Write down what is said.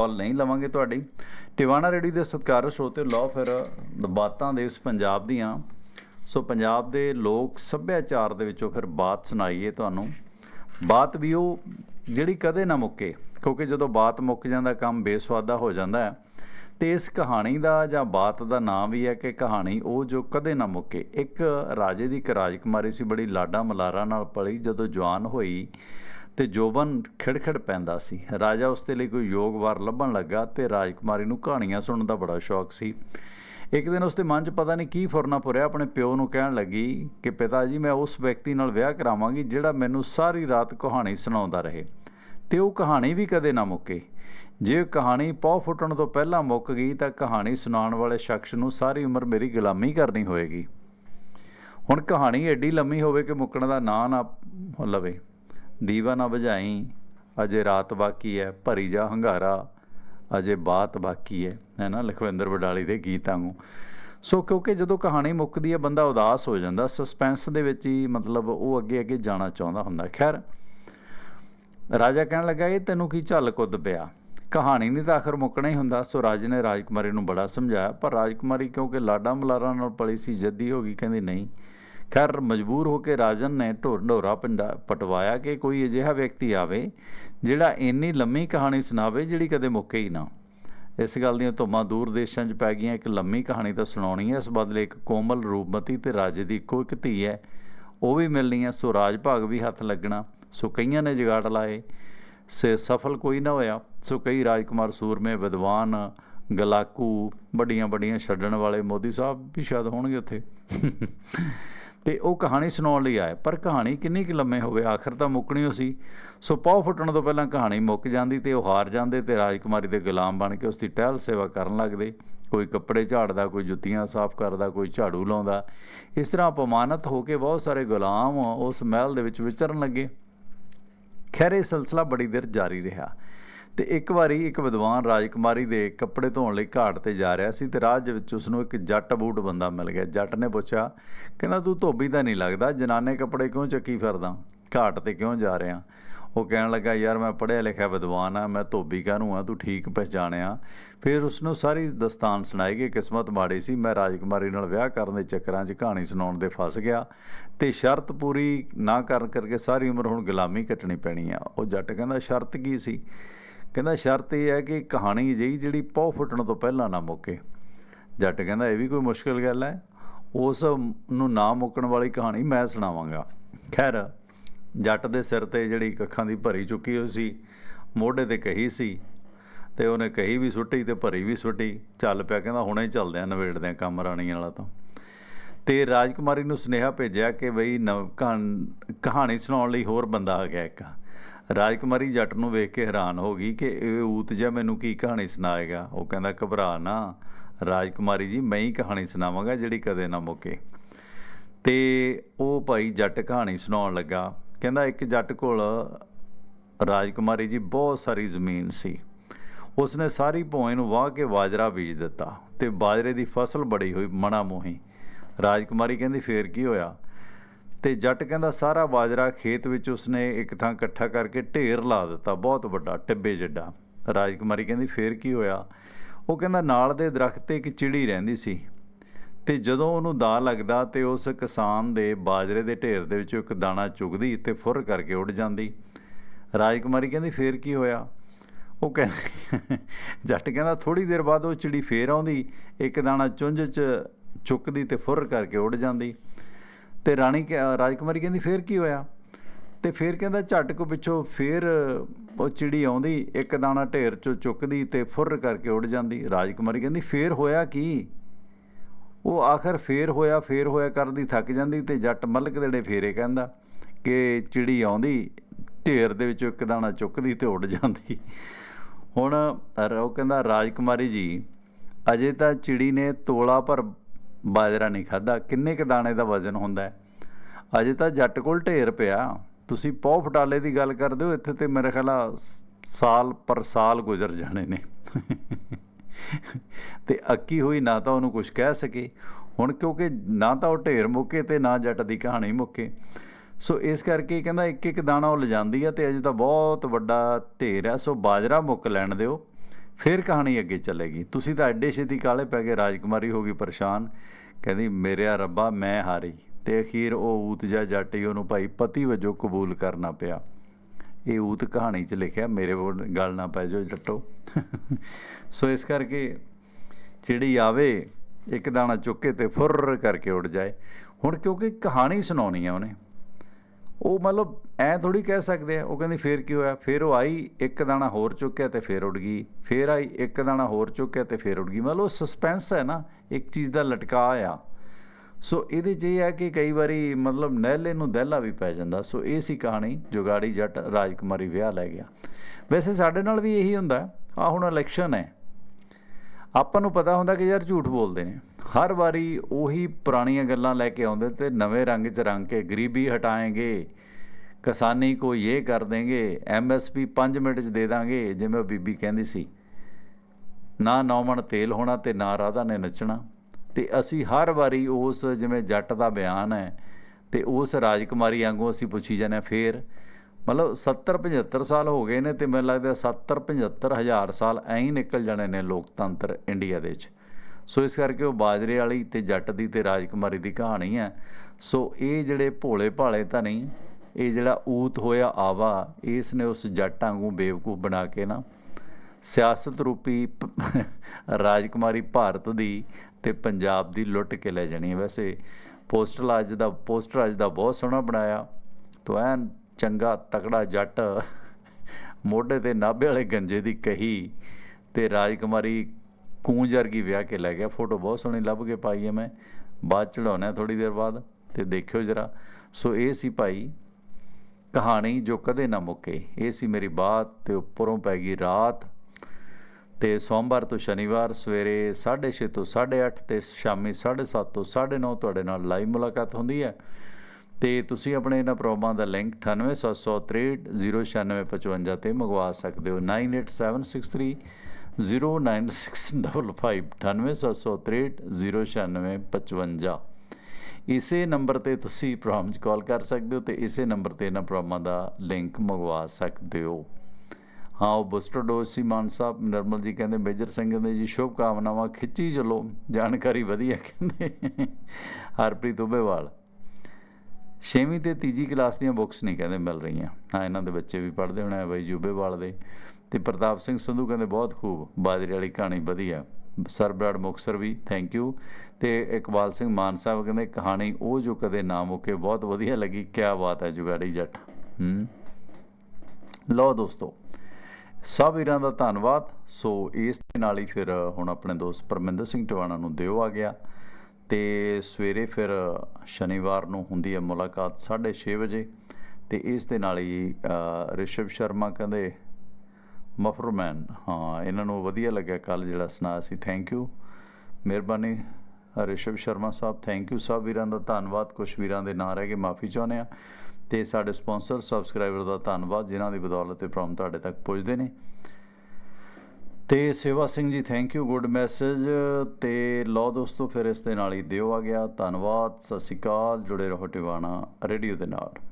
ਕਾਲ ਨਹੀਂ ਲਵਾਂਗੇ ਤੁਹਾਡੀ। ਟਿਵਾਣਾ ਰੇਡੀ ਦੇ ਸਤਿਕਾਰਯੋਗ ਸਰੋਤੇ ਲਓ ਫਿਰ ਬਾਤਾਂ ਦੇ ਇਸ ਪੰਜਾਬ ਦੀਆਂ। ਸੋ ਪੰਜਾਬ ਦੇ ਲੋਕ ਸੱਭਿਆਚਾਰ ਦੇ ਵਿੱਚੋਂ ਫਿਰ ਬਾਤ ਸੁਣਾਈਏ ਤੁਹਾਨੂੰ। ਬਾਤ ਵੀ ਉਹ ਜਿਹੜੀ ਕਦੇ ਨਾ ਮੁੱਕੇ, ਕਿਉਂਕਿ ਜਦੋਂ ਬਾਤ ਮੁੱਕ ਜਾਂਦਾ, ਕੰਮ ਬੇਸਵਾਦਾ ਹੋ ਜਾਂਦਾ ਹੈ। ਤੇ ਇਸ ਕਹਾਣੀ ਦਾ ਜਾਂ ਬਾਤ ਦਾ ਨਾਮ ਵੀ ਹੈ ਕਿ ਕਹਾਣੀ ਉਹ ਜੋ ਕਦੇ ਨਾ ਮੁੱਕੇ। ਇੱਕ ਰਾਜੇ ਦੀ ਇੱਕ ਰਾਜਕੁਮਾਰੀ ਸੀ, ਬੜੀ ਲਾਡਾ ਮਲਾਰਾ ਨਾਲ ਪਲੀ। ਜਦੋਂ ਜਵਾਨ ਹੋਈ ਤੇ ਜੋਬਨ ਖਿੜਖਿੜ ਪੈਂਦਾ ਸੀ। ਰਾਜਾ ਉਸ ਦੇ ਲਈ ਕੋਈ ਯੋਗ ਵਾਰ ਲੱਭਣ ਲੱਗਾ ਤੇ ਰਾਜਕੁਮਾਰੀ ਨੂੰ ਕਹਾਣੀਆਂ ਸੁਣਨ ਦਾ ਬੜਾ ਸ਼ੌਕ ਸੀ। ਇੱਕ ਦਿਨ ਉਸਦੇ ਮਨ 'ਚ ਪਤਾ ਨਹੀਂ ਕੀ ਫੁਰਨਾ ਪੁਰਿਆ, ਆਪਣੇ ਪਿਓ ਨੂੰ ਕਹਿਣ ਲੱਗੀ ਕਿ, ਪਿਤਾ ਜੀ, ਮੈਂ ਉਸ ਵਿਅਕਤੀ ਨਾਲ ਵਿਆਹ ਕਰਾਵਾਂਗੀ ਜਿਹੜਾ ਮੈਨੂੰ ਸਾਰੀ ਰਾਤ ਕਹਾਣੀ ਸੁਣਾਉਂਦਾ ਰਹੇ। ਤੇ ਉਹ ਕਹਾਣੀ ਵੀ ਕਦੇ ਨਾ ਮੁੱਕੇ। ਜੇ ਕਹਾਣੀ ਪੌ ਫੁੱਟਣ ਤੋਂ ਪਹਿਲਾਂ ਮੁੱਕ ਗਈ ਤਾਂ ਕਹਾਣੀ ਸੁਣਾਉਣ ਵਾਲੇ ਸ਼ਖਸ ਨੂੰ ਸਾਰੀ ਉਮਰ ਮੇਰੀ ਗੁਲਾਮੀ ਕਰਨੀ ਹੋਏਗੀ। ਹੁਣ ਕਹਾਣੀ ਐਡੀ ਲੰਮੀ ਹੋਵੇ ਕਿ ਮੁੱਕਣ ਦਾ ਨਾਂ ਨਾ ਲਵੇ। ਦੀਵਾ ਨਾ ਬੁਝਾਈ ਅਜੇ ਰਾਤ ਬਾਕੀ ਹੈ ਭਰੀ ਜਾ ਹੰਗਾਰਾ, ਅਜੇ ਬਾਤ ਬਾਕੀ ਹੈ ਹੈ ਨਾ ਲਖਵਿੰਦਰ ਵਡਾਲੀ ਦੇ ਗੀਤਾਂ ਨੂੰ ਸੋ ਕਿਉਂਕਿ ਜਦੋਂ ਕਹਾਣੀ ਮੁੱਕਦੀ ਹੈ ਬੰਦਾ ਉਦਾਸ ਹੋ ਜਾਂਦਾ ਸਸਪੈਂਸ ਦੇ ਵਿੱਚ ਹੀ ਮਤਲਬ ਉਹ ਅੱਗੇ ਅੱਗੇ ਜਾਣਾ ਚਾਹੁੰਦਾ ਹੁੰਦਾ। ਖੈਰ, ਰਾਜਾ ਕਹਿਣ ਲੱਗਾ, ਇਹ ਤੈਨੂੰ ਕੀ ਝੱਲ ਕੁੱਦ ਪਿਆ? ਕਹਾਣੀ ਨਹੀਂ ਤਾਂ ਆਖਰ ਮੁੱਕਣਾ ਹੀ ਹੁੰਦਾ। ਸੋ ਰਾਜੇ ਨੇ ਰਾਜਕੁਮਾਰੀ ਨੂੰ ਬੜਾ ਸਮਝਾਇਆ, ਪਰ ਰਾਜਕੁਮਾਰੀ ਕਿਉਂਕਿ ਲਾਡਾ ਮਲਾਰਾ ਨਾਲ ਪਲੀ ਸੀ, ਜੱਦੀ ਹੋ ਗਈ, ਕਹਿੰਦੀ, ਨਹੀਂ ਖੈਰ ਮਜਬੂਰ ਹੋ ਕੇ ਰਾਜਨ ਨੇ ਢੋਰ ਢੋਰਾ ਪਿੰਡਾ ਪਟਵਾਇਆ ਕਿ ਕੋਈ ਅਜਿਹਾ ਵਿਅਕਤੀ ਆਵੇ ਜਿਹੜਾ ਇੰਨੀ ਲੰਮੀ ਕਹਾਣੀ ਸੁਣਾਵੇ ਜਿਹੜੀ ਕਦੇ ਮੁੱਕੇ ਹੀ ਨਾ ਇਸ ਗੱਲ ਦੀਆਂ ਧੁੰਮਾਂ ਦੂਰ ਦੇਸ਼ਾਂ 'ਚ ਪੈ ਗਈਆਂ। ਇੱਕ ਲੰਮੀ ਕਹਾਣੀ ਤਾਂ ਸੁਣਾਉਣੀ ਹੈ। ਇਸ ਬਦਲੇ ਇੱਕ ਕੋਮਲ ਰੂਪਮਤੀ ਤੇ ਰਾਜੇ ਦੀ ਇੱਕੋ ਇੱਕ ਧੀ ਹੈ। ਉਹ ਵੀ ਮਿਲਣੀ ਹੈ। ਸੋ ਰਾਜ ਭਾਗ ਵੀ ਹੱਥ ਲੱਗਣਾ। ਸੋ ਕਈਆਂ ਨੇ ਜਗਾੜ ਲਾਏ। ਸੇ ਸਫਲ ਕੋਈ ਨਾ ਹੋਇਆ। ਸੋ ਕਈ ਰਾਜਕੁਮਾਰ, ਸੂਰਮੇ, ਵਿਦਵਾਨ, ਗਲਾਕੂ ਵੱਡੀਆਂ ਵੱਡੀਆਂ ਛੱਡਣ ਵਾਲੇ ਮੋਦੀ ਸਾਹਿਬ ਵੀ ਸ਼ਾਇਦ ਹੋਣਗੇ ਉੱਥੇ। ਤੇ ਉਹ ਕਹਾਣੀ ਸੁਣਾਉਣ ਲਈ ਆਏ ਪਰ ਕਹਾਣੀ ਕਿੰਨੀ ਕੁ ਲੰਮੇ ਹੋਵੇ, ਆਖਰ ਤਾਂ ਮੁੱਕਣੀ ਹੋ ਸੀ ਸੋ ਪੌ ਫੁੱਟਣ ਤੋਂ ਪਹਿਲਾਂ ਕਹਾਣੀ ਮੁੱਕ ਜਾਂਦੀ ਤੇ ਉਹ ਹਾਰ ਜਾਂਦੇ ਤੇ ਰਾਜਕੁਮਾਰੀ ਦੇ ਗੁਲਾਮ ਬਣ ਕੇ ਉਸ ਦੀ ਟਹਿਲ ਸੇਵਾ ਕਰਨ ਲੱਗਦੇ। ਕੋਈ ਕੱਪੜੇ ਝਾੜਦਾ, ਕੋਈ ਜੁੱਤੀਆਂ ਸਾਫ਼ ਕਰਦਾ, ਕੋਈ ਝਾੜੂ ਲਾਉਂਦਾ। ਇਸ ਤਰ੍ਹਾਂ ਅਪਮਾਨਿਤ ਹੋ ਕੇ ਬਹੁਤ ਸਾਰੇ ਗੁਲਾਮ ਉਸ ਮਹਿਲ ਦੇ ਵਿੱਚ ਵਿਚਰਨ ਲੱਗੇ। ਖੈਰ, ਇਹ ਸਿਲਸਿਲਾ ਬੜੀ ਦੇਰ ਜਾਰੀ ਰਿਹਾ। ਤੇ ਇੱਕ ਵਾਰੀ ਇੱਕ ਵਿਦਵਾਨ ਰਾਜਕੁਮਾਰੀ ਦੇ ਕੱਪੜੇ ਧੋਣ ਲਈ ਘਾਟ ਤੇ ਜਾ ਰਿਹਾ ਸੀ ਤੇ ਰਾਹ ਦੇ ਵਿੱਚ ਉਸ ਨੂੰ ਇੱਕ ਜੱਟ ਬੂਟ ਬੰਦਾ ਮਿਲ ਗਿਆ। ਜੱਟ ਨੇ ਪੁੱਛਿਆ, ਕਹਿੰਦਾ, ਤੂੰ ਧੋਬੀ ਤਾਂ ਨਹੀਂ ਲੱਗਦਾ? ਜਨਾਨੇ ਕੱਪੜੇ ਕਿਉਂ ਚੱਕੀ ਫਿਰਦਾ? ਘਾਟ ਤੇ ਕਿਉਂ ਜਾ ਰਿਹਾ? ਉਹ ਕਹਿਣ ਲੱਗਾ, ਯਾਰ, ਮੈਂ ਪੜ੍ਹਿਆ ਲਿਖਿਆ ਵਿਦਵਾਨ ਆ ਮੈਂ ਧੋਬੀ ਕਾਹਨੂੰ ਆ ਤੂੰ ਠੀਕ ਪਹਿਚਾਣਿਆ? ਫਿਰ ਉਸਨੂੰ ਸਾਰੀ ਦਸਤਾਨ ਸੁਣਾਈ ਕਿ ਕਿਸਮਤ ਮਾੜੀ ਸੀ। ਮੈਂ ਰਾਜਕੁਮਾਰੀ ਨਾਲ ਵਿਆਹ ਕਰਨ ਦੇ ਚੱਕਰਾਂ 'ਚ ਕਹਾਣੀ ਸੁਣਾਉਣ ਦੇ ਫਸ ਗਿਆ ਤੇ ਸ਼ਰਤ ਪੂਰੀ ਨਾ ਕਰਨ ਕਰਕੇ ਸਾਰੀ ਉਮਰ ਹੁਣ ਗੁਲਾਮੀ ਕੱਟਣੀ ਪੈਣੀ ਆ। ਉਹ ਜੱਟ ਕਹਿੰਦਾ, ਸ਼ਰਤ ਕੀ ਸੀ? ਕਹਿੰਦਾ ਸ਼ਰਤ ਇਹ ਹੈ ਕਿ ਕਹਾਣੀ ਜਿਹੀ ਜਿਹੜੀ ਪੌ ਫੁੱਟਣ ਤੋਂ ਪਹਿਲਾਂ ਨਾ ਮੁੱਕੇ। ਜੱਟ ਕਹਿੰਦਾ ਇਹ ਵੀ ਕੋਈ ਮੁਸ਼ਕਲ ਗੱਲ ਹੈ। ਉਸ ਨੂੰ ਨਾ ਮੁੱਕਣ ਵਾਲੀ ਕਹਾਣੀ ਮੈਂ ਸੁਣਾਵਾਂਗਾ। ਖੈਰ, ਜੱਟ ਦੇ ਸਿਰ ਤੇ ਜਿਹੜੀ ਕੱਖਾਂ ਦੀ ਭਰੀ ਚੁੱਕੀ ਹੋਈ ਸੀ, ਮੋਢੇ ਤੇ ਕਹੀ ਸੀ ਤੇ ਉਹਨੇ ਕਹੀ ਵੀ ਸੁੱਟੀ ਤੇ ਭਰੀ ਵੀ ਸੁੱਟੀ। ਚੱਲ ਪਿਆ ਕਹਿੰਦਾ ਹੁਣੇ ਚੱਲਦੇ ਆ ਨਵੇੜਦੇ ਆ ਕੰਮ ਰਾਣੀ ਵਾਲਾ ਤਾਂ। ਤੇ ਰਾਜਕੁਮਾਰੀ ਨੂੰ ਸੁਨੇਹਾ ਭੇਜਿਆ ਕਿ ਬਈ ਕਹਾਣੀ ਸੁਣਾਉਣ ਲਈ ਹੋਰ ਬੰਦਾ ਆ ਗਿਆ ਇੱਕ। ਰਾਜਕੁਮਾਰੀ ਜੱਟ ਨੂੰ ਵੇਖ ਕੇ ਹੈਰਾਨ ਹੋ ਗਈ ਕਿ ਇਹ ਊਤ ਜਿਹਾ ਮੈਨੂੰ ਕੀ ਕਹਾਣੀ ਸੁਣਾਏਗਾ। ਉਹ ਕਹਿੰਦਾ, ਘਬਰਾ ਨਾ। ਰਾਜਕੁਮਾਰੀ ਜੀ, ਮੈਂ ਹੀ ਕਹਾਣੀ ਸੁਣਾਵਾਂਗਾ ਜਿਹੜੀ ਕਦੇ ਨਾ ਮੁੱਕੇ। ਤੇ ਉਹ ਭਾਈ ਜੱਟ ਕਹਾਣੀ ਸੁਣਾਉਣ ਲੱਗਾ। ਕਹਿੰਦਾ, ਇੱਕ ਜੱਟ ਕੋਲ ਰਾਜਕੁਮਾਰੀ ਜੀ ਬਹੁਤ ਸਾਰੀ ਜ਼ਮੀਨ ਸੀ। ਉਸਨੇ ਸਾਰੀ ਭੋਏ ਨੂੰ ਵਾਹ ਕੇ ਬਾਜਰਾ ਬੀਜ ਦਿੱਤਾ ਤੇ ਬਾਜਰੇ ਦੀ ਫਸਲ ਬੜੀ ਹੋਈ ਮਣਾ ਮੋਹੀ। ਰਾਜਕੁਮਾਰੀ ਕਹਿੰਦੀ, ਫੇਰ ਕੀ ਹੋਇਆ? ਤੇ ਜੱਟ ਕਹਿੰਦਾ ਸਾਰਾ ਬਾਜਰਾ ਖੇਤ ਵਿੱਚ ਉਸਨੇ ਇੱਕ ਥਾਂ ਇਕੱਠਾ ਕਰਕੇ ਢੇਰ ਲਾ ਦਿੱਤਾ, ਬਹੁਤ ਵੱਡਾ, ਟਿੱਬੇ ਜਿੱਡਾ। ਰਾਜਕੁਮਾਰੀ ਕਹਿੰਦੀ, ਫੇਰ ਕੀ ਹੋਇਆ? ਉਹ ਕਹਿੰਦਾ, ਨਾਲ ਦੇ ਦਰਖਤ ਤੇ ਇੱਕ ਚਿੜੀ ਰਹਿੰਦੀ ਸੀ ਤੇ ਜਦੋਂ ਉਹਨੂੰ ਦਾ ਲੱਗਦਾ ਤੇ ਉਸ ਕਿਸਾਨ ਦੇ ਬਾਜਰੇ ਦੇ ਢੇਰ ਦੇ ਵਿੱਚੋਂ ਇੱਕ ਦਾਣਾ ਚੁਗਦੀ ਤੇ ਫੁਰ ਕਰਕੇ ਉੱਡ ਜਾਂਦੀ। ਰਾਜਕੁਮਾਰੀ ਕਹਿੰਦੀ, ਫੇਰ ਕੀ ਹੋਇਆ? ਉਹ ਕਹਿੰਦਾ, ਜੱਟ ਕਹਿੰਦਾ ਥੋੜੀ ਦੇਰ ਬਾਅਦ ਉਹ ਚਿੜੀ ਫੇਰ ਆਉਂਦੀ, ਇੱਕ ਦਾਣਾ ਚੁੰਝ 'ਚ ਚੁੱਕਦੀ ਤੇ ਫੁਰ ਕਰਕੇ ਉੱਡ ਜਾਂਦੀ। ਤੇ ਰਾਣੀ ਰਾਜਕੁਮਾਰੀ ਕਹਿੰਦੀ, ਫੇਰ ਕੀ ਹੋਇਆ? ਤੇ ਫੇਰ ਕਹਿੰਦਾ ਝੱਟ ਕੋ ਪਿੱਛੋਂ ਫੇਰ, ਉਹ ਚਿੜੀ ਆਉਂਦੀ, ਇੱਕ ਦਾਣਾ ਢੇਰ ਚੋਂ ਚੁੱਕਦੀ ਤੇ ਫੁਰ ਕਰਕੇ ਉੱਡ ਜਾਂਦੀ। ਰਾਜਕੁਮਾਰੀ ਕਹਿੰਦੀ, ਫੇਰ ਹੋਇਆ ਕੀ? ਉਹ ਆਖਰ ਫੇਰ ਹੋਇਆ ਫੇਰ ਹੋਇਆ ਕਰਦੀ, ਥੱਕ ਜਾਂਦੀ ਤੇ ਜੱਟ ਮਲਕ ਦੇੜੇ ਫੇਰੇ ਕਹਿੰਦਾ ਕਿ ਚਿੜੀ ਆਉਂਦੀ, ਢੇਰ ਦੇ ਵਿੱਚੋਂ ਇੱਕ ਦਾਣਾ ਚੁੱਕਦੀ ਤੇ ਉੱਡ ਜਾਂਦੀ। ਹੁਣ ਉਹ ਕਹਿੰਦਾ, ਰਾਜਕੁਮਾਰੀ ਜੀ, ਅਜੇ ਤਾਂ ਚਿੜੀ ਨੇ ਤੋਲਾ ਪਰ ਬਾਜਰਾ ਨਹੀਂ ਖਾਦਾ ਕਿੰਨੇ ਕ ਦਾਣੇ ਦਾ ਵਜ਼ਨ ਹੁੰਦਾ ਹੈ? ਅਜੇ ਤਾਂ ਜੱਟ ਕੋਲ ਢੇਰ ਪਿਆ। ਤੁਸੀਂ ਪੌ ਫਟਾਲੇ ਦੀ ਗੱਲ ਕਰਦੇ ਹੋ, ਇੱਥੇ ਤੇ ਮੇਰੇ ਖਿਆਲ ਆ ਸਾਲ ਪਰ ਸਾਲ ਗੁਜ਼ਰ ਜਾਣੇ ਨੇ। ਤੇ ਅੱਕੀ ਹੋਈ ਨਾ ਤਾਂ ਉਹਨੂੰ ਕੁਝ ਕਹਿ ਸਕੇ। ਹੁਣ ਕਿਉਂਕਿ ਨਾ ਤਾਂ ਉਹ ਢੇਰ ਮੁੱਕੇ ਤੇ ਨਾ ਜੱਟ ਦੀ ਕਹਾਣੀ ਮੁੱਕੇ। ਸੋ ਇਸ ਕਰਕੇ ਕਹਿੰਦਾ ਇੱਕ ਇੱਕ ਦਾਣਾ ਉਹ ਲਿਜਾਂਦੀ ਆ ਤੇ ਅਜੇ ਤਾਂ ਬਹੁਤ ਵੱਡਾ ਢੇਰ ਹੈ। ਸੋ ਬਾਜਰਾ ਮੁੱਕ ਲੈਣ ਦਿਓ। ਫਿਰ ਕਹਾਣੀ ਅੱਗੇ ਚੱਲੇਗੀ। ਤੁਸੀਂ ਤਾਂ ਐਡੇ ਛੇਤੀ ਕਾਲੇ ਪੈ ਗਏ, ਰਾਜਕੁਮਾਰੀ ਹੋ ਗਈ ਪਰੇਸ਼ਾਨ। ਕਹਿੰਦੀ ਮੇਰਿਆ ਰੱਬਾ, ਮੈਂ ਹਾਰੀ। ਤੇ ਅਖੀਰ ਉਹ ਊਤ ਜਾ ਜਾਟੀ ਉਹਨੂੰ ਭਾਈ ਪਤੀ ਵਜੋਂ ਕਬੂਲ ਕਰਨਾ ਪਿਆ। ਇਹ ਊਤ ਕਹਾਣੀ 'ਚ ਲਿਖਿਆ, ਮੇਰੇ ਕੋਲ ਗੱਲ ਨਾ ਪੈ ਜਾਓ, ਜੱਟੋ। ਸੋ ਇਸ ਕਰਕੇ ਚਿੜੀ ਆਵੇ, ਇੱਕ ਦਾਣਾ ਚੁੱਕੇ ਕੇ ਤੇ ਫੁਰ ਕਰਕੇ ਉੱਡ ਜਾਏ। ਹੁਣ ਕਿਉਂਕਿ ਕਹਾਣੀ ਸੁਣਾਉਣੀ ਆ ਉਹਨੇ। ਉਹ ਮਤਲਬ ਐ ਥੋੜੀ ਕਹਿ ਸਕਦੇ ਆ, ਉਹ ਕਹਿੰਦੀ ਫੇਰ ਕੀ ਹੋਇਆ? ਫੇਰ ਉਹ ਆਈ, ਇੱਕ ਦਾਣਾ ਹੋਰ ਚੁੱਕਿਆ ਤੇ ਫੇਰ ਉੱਡ ਗਈ। ਫੇਰ ਆਈ, ਇੱਕ ਦਾਣਾ ਹੋਰ ਚੁੱਕਿਆ ਤੇ ਫੇਰ ਉੱਡ ਗਈ। ਮਤਲਬ ਉਹ ਸਸਪੈਂਸ ਹੈ ਨਾ, ਇੱਕ ਚੀਜ਼ ਦਾ ਲਟਕਾ ਆ ਸੋ ਇਹਦੇ 'ਚ ਇਹ ਹੈ ਕਿ ਕਈ ਵਾਰੀ ਮਤਲਬ ਨਹਿਲੇ ਨੂੰ ਦਹਿਲਾ ਵੀ ਪੈ ਜਾਂਦਾ। ਸੋ ਇਹ ਸੀ ਕਹਾਣੀ, ਜੁਗਾੜੀ ਜੱਟ ਰਾਜਕੁਮਾਰੀ ਵਿਆਹ ਲੈ ਗਿਆ। ਵੈਸੇ ਸਾਡੇ ਨਾਲ ਵੀ ਇਹੀ ਹੁੰਦਾ। ਆ ਹੁਣ ਇਲੈਕਸ਼ਨ ਹੈ। ਆਪਾਂ ਨੂੰ ਪਤਾ ਹੁੰਦਾ ਕਿ ਯਾਰ ਝੂਠ ਬੋਲਦੇ ਨੇ। ਹਰ ਵਾਰੀ ਉਹੀ ਪੁਰਾਣੀਆਂ ਗੱਲਾਂ ਲੈ ਕੇ ਆਉਂਦੇ ਤੇ ਨਵੇਂ ਰੰਗ 'ਚ ਰੰਗ ਕੇ ਗਰੀਬੀ ਹਟਾਏਗੇ, ਕਿਸਾਨੀ ਕੋ ਇਹ ਕਰ ਦੇਂਗੇ ਐਮਐਸਪੀ 5 ਮਿੰਟ 'ਚ ਦੇ ਦਾਂਗੇ, ਜਿਵੇਂ ਉਹ ਬੀਬੀ ਕਹਿੰਦੀ ਸੀ। ਨਾ ਨੌਮਣ ਤੇਲ ਹੋਣਾ ਤੇ ਨਾ ਰਾਧਾ ਨੇ ਨੱਚਣਾ। ਤੇ ਅਸੀਂ ਹਰ ਵਾਰੀ ਉਸ ਜਿਵੇਂ ਜੱਟ ਦਾ ਬਿਆਨ ਹੈ ਤੇ ਉਸ ਰਾਜਕੁਮਾਰੀ ਵਾਂਗੂ ਅਸੀਂ ਪੁੱਛੀ ਜਾਂਦੇ ਹਾਂ, ਫੇਰ ਮਤਲਬ 70 75 ਸਾਲ ਹੋ ਗਏ ਨੇ ਤੇ ਮੈਨੂੰ ਲੱਗਦਾ 70 75 ਹਜ਼ਾਰ ਸਾਲ ਐਂ ਹੀ ਨਿਕਲ ਜਾਣੇ ਨੇ ਲੋਕਤੰਤਰ ਇੰਡੀਆ ਦੇ ਵਿੱਚ। ਸੋ ਇਸ ਕਰਕੇ ਉਹ ਬਾਜਰੇ ਵਾਲੀ ਤੇ ਜੱਟ ਦੀ ਤੇ ਰਾਜਕੁਮਾਰੀ ਦੀ ਕਹਾਣੀ ਹੈ। ਸੋ ਇਹ ਜਿਹੜੇ ਭੋਲੇ ਭਾਲੇ ਤਾਂ ਨਹੀਂ, ਇਹ ਜਿਹੜਾ ਊਤ ਹੋਇਆ ਆਵਾ ਇਸ ਨੇ ਉਸ ਜੱਟ ਵਾਂਗੂ ਬੇਵਕੂਫ ਬਣਾ ਕੇ ਨਾ ਸਿਆਸਤ ਰੂਪੀ ਰਾਜਕੁਮਾਰੀ ਭਾਰਤ ਦੀ ਤੇ ਪੰਜਾਬ ਦੀ ਲੁੱਟ ਕੇ ਲੈ ਜਾਣੀ ਹੈ। ਵੈਸੇ ਪੋਸਟਰ ਅੱਜ ਦਾ, ਪੋਸਟਰ ਅੱਜ ਦਾ ਬਹੁਤ ਸੋਹਣਾ ਬਣਾਇਆ। ਤੋ ਐਨ ਚੰਗਾ ਤਕੜਾ ਜੱਟ ਮੋਢੇ ਤੇ ਨਾਭੇ ਵਾਲੇ ਗੰਜੇ ਦੀ ਕਹੀ ਤੇ ਰਾਜਕੁਮਾਰੀ ਕੂੰਜ ਵਰਗੀ ਵਿਆਹ ਕੇ ਲੈ ਗਿਆ। ਫੋਟੋ ਬਹੁਤ ਸੋਹਣੀ ਲੱਭ ਕੇ ਪਾਈ ਹੈ ਮੈਂ। ਬਾਅਦ ਚੜਾਉਣਾ ਥੋੜੀ ਦੇਰ ਬਾਅਦ ਤੇ ਦੇਖਿਓ ਜਰਾ। ਸੋ ਇਹ ਸੀ ਭਾਈ ਕਹਾਣੀ ਜੋ ਕਦੇ ਨਾ ਮੁੱਕੇ। ਇਹ ਸੀ ਮੇਰੀ ਬਾਤ ਤੇ ਉੱਪਰੋਂ ਪੈ ਗਈ ਰਾਤ ਤੇ ਸੋਮਵਾਰ ਤੋਂ ਸ਼ਨੀਵਾਰ ਸਵੇਰੇ 6:30 ਤੋਂ 8:30 ਤੇ ਸ਼ਾਮੀ 7:30 ਤੋਂ 9:30 ਤੁਹਾਡੇ ਨਾਲ ਲਾਈਵ ਮੁਲਾਕਾਤ ਹੁੰਦੀ ਹੈ। ਤੇ ਤੁਸੀਂ ਆਪਣੇ ਇਹਨਾਂ ਪ੍ਰੋਗਰਾਮਾਂ ਦਾ ਲਿੰਕ 9876309655 ਤੇ ਮੰਗਵਾ ਸਕਦੇ ਹੋ 98763 09655 9876309655 ਇਸੇ ਨੰਬਰ ਤੇ ਤੁਸੀਂ ਪ੍ਰੋਗਰਾਮ 'ਚ ਕਾਲ ਕਰ ਸਕਦੇ ਹੋ ਤੇ ਇਸੇ ਨੰਬਰ ਤੇ ਇਹਨਾਂ ਪ੍ਰੋਗਰਾਮਾਂ ਦਾ ਲਿੰਕ ਮੰਗਵਾ ਸਕਦੇ ਹੋ ਹਾਂ ਉਹ ਬੂਸਟਰ ਡੋਜ਼ ਸੀ ਮਾਨ ਸਾਹਿਬ ਨਰਮਲ ਜੀ ਕਹਿੰਦੇ ਮੇਜਰ ਸਿੰਘ ਕਹਿੰਦੇ ਜੀ ਸ਼ੁਭ ਕਾਮਨਾਵਾਂ ਖਿੱਚੀ ਚਲੋ ਜਾਣਕਾਰੀ ਵਧੀਆ ਕਹਿੰਦੇ ਹਰਪ੍ਰੀਤ ਉਬੇਵਾਲ ਛੇਵੀਂ ਤੇ ਤੀਜੀ ਕਲਾਸ ਦੀਆਂ ਬੁੱਕਸ ਨਹੀਂ ਕਹਿੰਦੇ ਮਿਲ ਰਹੀਆਂ। ਹਾਂ ਇਹਨਾਂ ਦੇ ਬੱਚੇ ਵੀ ਪੜ੍ਹਦੇ ਹੋਣੇ ਆ, ਬਾਈ ਜੂਬੇਵਾਲ ਦੇ। ਤੇ ਪ੍ਰਤਾਪ ਸਿੰਘ ਸੰਧੂ ਕਹਿੰਦੇ ਬਹੁਤ ਖੂਬ, ਬਾਜਰੇ ਵਾਲੀ ਕਹਾਣੀ ਵਧੀਆ। ਸਰਬਰਾੜ ਮੁਕਸਰ ਵੀ ਥੈਂਕ ਯੂ ਤੇ ਇਕਬਾਲ ਸਿੰਘ ਮਾਨ ਸਾਹਿਬ ਕਹਿੰਦੇ, ਕਹਾਣੀ ਉਹ ਜੋ ਕਦੇ ਨਾ ਮੁੱਕੇ, ਬਹੁਤ ਵਧੀਆ ਲੱਗੀ ਕੀ ਬਾਤ ਹੈ ਜੁਗਾੜੀ ਜੱਟ। ਹੂੰ। ਲਓ ਦੋਸਤੋ, ਸਭ ਵੀਰਾਂ ਦਾ ਧੰਨਵਾਦ। ਸੋ ਇਸ ਦੇ ਨਾਲ ਹੀ ਫਿਰ ਹੁਣ ਆਪਣੇ ਦੋਸਤ ਪਰਮਿੰਦਰ ਸਿੰਘ ਟਿਵਾਣਾ ਨੂੰ ਦਿਓ ਆ ਗਿਆ। ਤੇ ਸਵੇਰੇ ਫਿਰ ਸ਼ਨੀਵਾਰ ਨੂੰ ਹੁੰਦੀ ਹੈ ਮੁਲਾਕਾਤ 6:30 ਵਜੇ ਤੇ ਇਸ ਦੇ ਨਾਲ ਹੀ ਰਿਸ਼ਵ ਸ਼ਰਮਾ ਕਹਿੰਦੇ ਮਫਰਮੈਨ ਹਾਂ, ਇਹਨਾਂ ਨੂੰ ਵਧੀਆ ਲੱਗਿਆ ਕੱਲ ਜਿਹੜਾ ਸੁਣਾ ਸੀ ਥੈਂਕ ਯੂ ਮਿਹਰਬਾਨੀ, ਰਿਸ਼ਵ ਸ਼ਰਮਾ ਸਾਹਿਬ ਥੈਂਕ ਯੂ ਸਭ ਵੀਰਾਂ ਦਾ ਧੰਨਵਾਦ। ਕੁਝ ਵੀਰਾਂ ਦੇ ਨਾਂ ਰਹਿ ਗਏ, ਮਾਫੀ ਚਾਹੁੰਦੇ ਆ ਤੇ ਸਾਡੇ ਸਪਾਂਸਰ, ਸਬਸਕ੍ਰਾਈਬਰ ਦਾ ਧੰਨਵਾਦ, ਜਿਨ੍ਹਾਂ ਦੀ ਬਦੌਲਤ ਤੇ ਪ੍ਰੋਗਰਾਮ ਤੁਹਾਡੇ ਤੱਕ ਪਹੁੰਚਦੇ ਨੇ। ਤੇ ਸੇਵਾ Singh ji thank you good message ਤੇ ਲਓ ਦੋਸਤੋ, ਫਿਰ ਇਸ ਦੇ ਨਾਲ ਹੀ ਦਿਓ ਆ ਗਿਆ। ਧੰਨਵਾਦ, ਸਤਿ ਸ਼੍ਰੀ ਅਕਾਲ। ਜੁੜੇ ਰਹੋ ਟਿਵਾਣਾ ਰੇਡੀਓ ਦੇ ਨਾਲ।